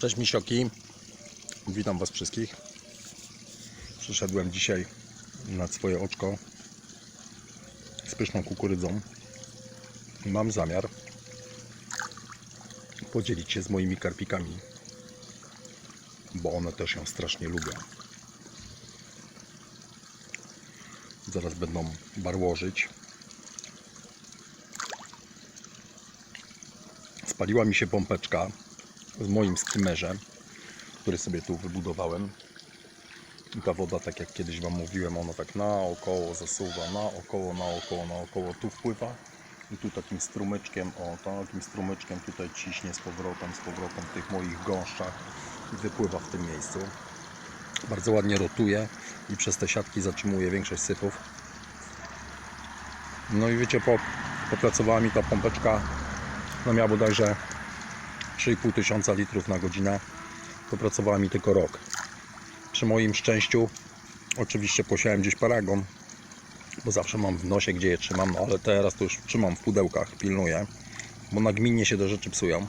Cześć misioki, witam was wszystkich. Przyszedłem dzisiaj na swoje oczko z pyszną kukurydzą. Mam zamiar podzielić się z moimi karpikami, bo one też ją strasznie lubią. Zaraz będą barłożyć. Spaliła mi się pompeczka w moim skimmerze, który sobie tu wybudowałem. I ta woda, tak jak kiedyś Wam mówiłem, ona tak naokoło zasuwa, naokoło, naokoło, naokoło, tu wpływa i tu takim strumyczkiem, o takim strumyczkiem tutaj ciśnie z powrotem, z powrotem w tych moich gąszczach i wypływa w tym miejscu. Bardzo ładnie rotuje i przez te siatki zatrzymuje większość syfów. No i wiecie, po, popracowała mi ta pompeczka, no miała bodajże 3,5 tysiąca litrów na godzinę. Popracowała mi tylko rok. Przy moim szczęściu oczywiście posiałem gdzieś paragon, bo zawsze mam w nosie, gdzie je trzymam, no ale teraz to już trzymam w pudełkach, pilnuję, bo nagminnie się te rzeczy psują.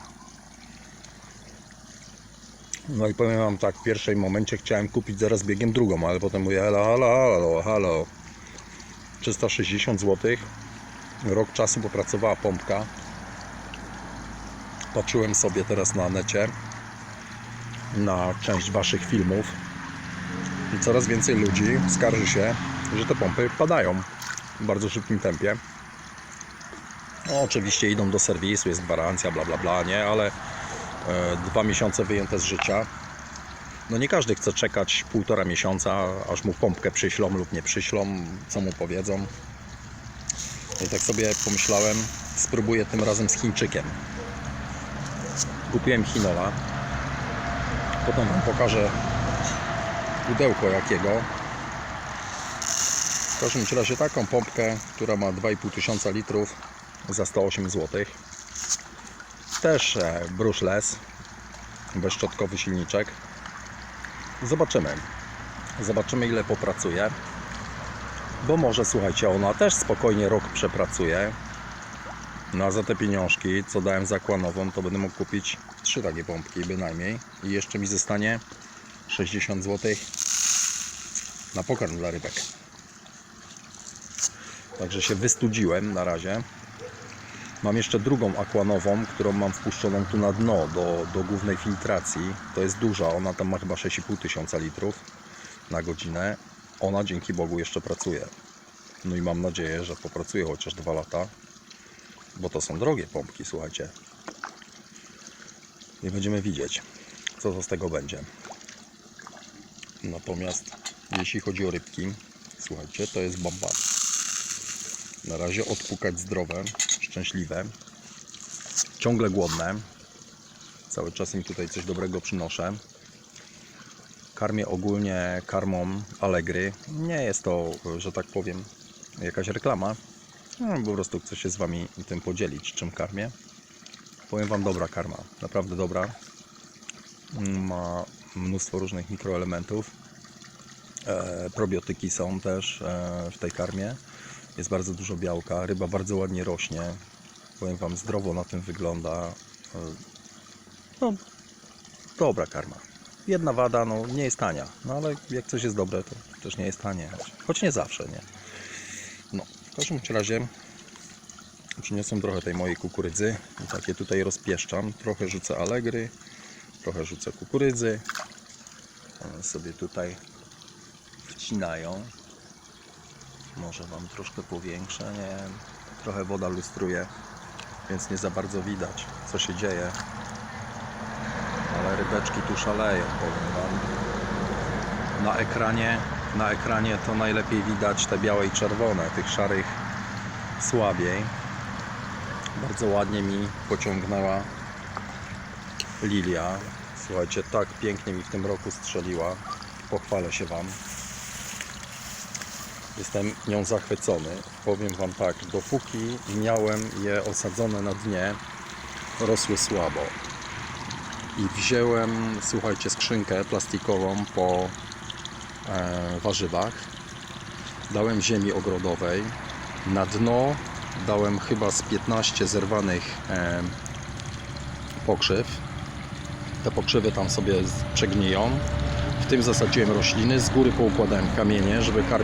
No i powiem Wam tak, w pierwszym momencie chciałem kupić zaraz biegiem drugą, ale potem mówię, halo, halo, halo, halo. 360 zł. Rok czasu popracowała pompka. Patrzyłem sobie teraz na necie na część Waszych filmów i coraz więcej ludzi skarży się, że te pompy padają w bardzo szybkim tempie. No, oczywiście idą do serwisu, jest gwarancja, bla bla bla, nie, ale e, dwa miesiące wyjęte z życia. No nie każdy chce czekać półtora miesiąca, aż mu pompkę przyślą lub nie przyślą, co mu powiedzą. I tak sobie pomyślałem, spróbuję tym razem z Chińczykiem. Kupiłem Hinola. Potem Wam pokażę pudełko jakiego. W każdym razie taką pompkę, która ma 2,5 tysiąca litrów za 108 zł. Też e, brushless, bezszczotkowy silniczek. Zobaczymy. Zobaczymy ile popracuje. Bo może słuchajcie, ona też spokojnie rok przepracuje. No za te pieniążki, co dałem zakładową, to będę mógł kupić trzy takie pompki bynajmniej. I jeszcze mi zostanie 60 zł na pokarm dla rybek. Także się wystudziłem na razie. Mam jeszcze drugą akwanową, którą mam wpuszczoną tu na dno do, do głównej filtracji. To jest duża, ona tam ma chyba 6,5 tysiąca litrów na godzinę. Ona dzięki Bogu jeszcze pracuje. No i mam nadzieję, że popracuje chociaż dwa lata bo to są drogie pompki, słuchajcie. I będziemy widzieć, co to z tego będzie. Natomiast jeśli chodzi o rybki, słuchajcie, to jest bomba. Na razie odpukać zdrowe, szczęśliwe, ciągle głodne. Cały czas im tutaj coś dobrego przynoszę. Karmię ogólnie karmą Allegry. Nie jest to, że tak powiem, jakaś reklama, no, po prostu chcę się z Wami tym podzielić, czym karmię. Powiem Wam, dobra karma, naprawdę dobra. Ma mnóstwo różnych mikroelementów. E, probiotyki są też e, w tej karmie. Jest bardzo dużo białka, ryba bardzo ładnie rośnie. Powiem Wam, zdrowo na tym wygląda. E, no, dobra karma. Jedna wada, no nie jest tania, no ale jak coś jest dobre, to też nie jest tanie. Choć nie zawsze, nie. No, w każdym razie przyniosłem trochę tej mojej kukurydzy takie tutaj rozpieszczam. Trochę rzucę allegry, trochę rzucę kukurydzy. One sobie tutaj wcinają. Może Wam troszkę powiększę, nie Trochę woda lustruje, więc nie za bardzo widać, co się dzieje. Ale rybeczki tu szaleją, powiem Wam. Na ekranie na ekranie to najlepiej widać te białe i czerwone, tych szarych słabiej. Bardzo ładnie mi pociągnęła lilia. Słuchajcie, tak pięknie mi w tym roku strzeliła. Pochwalę się Wam. Jestem nią zachwycony. Powiem Wam tak, dopóki miałem je osadzone na dnie, rosły słabo. I wziąłem, słuchajcie, skrzynkę plastikową po warzywach. Dałem ziemi ogrodowej. Na dno dałem chyba z 15 zerwanych e, pokrzyw. Te pokrzywy tam sobie przegniją. W tym zasadziłem rośliny, z góry poukładałem kamienie, żeby karp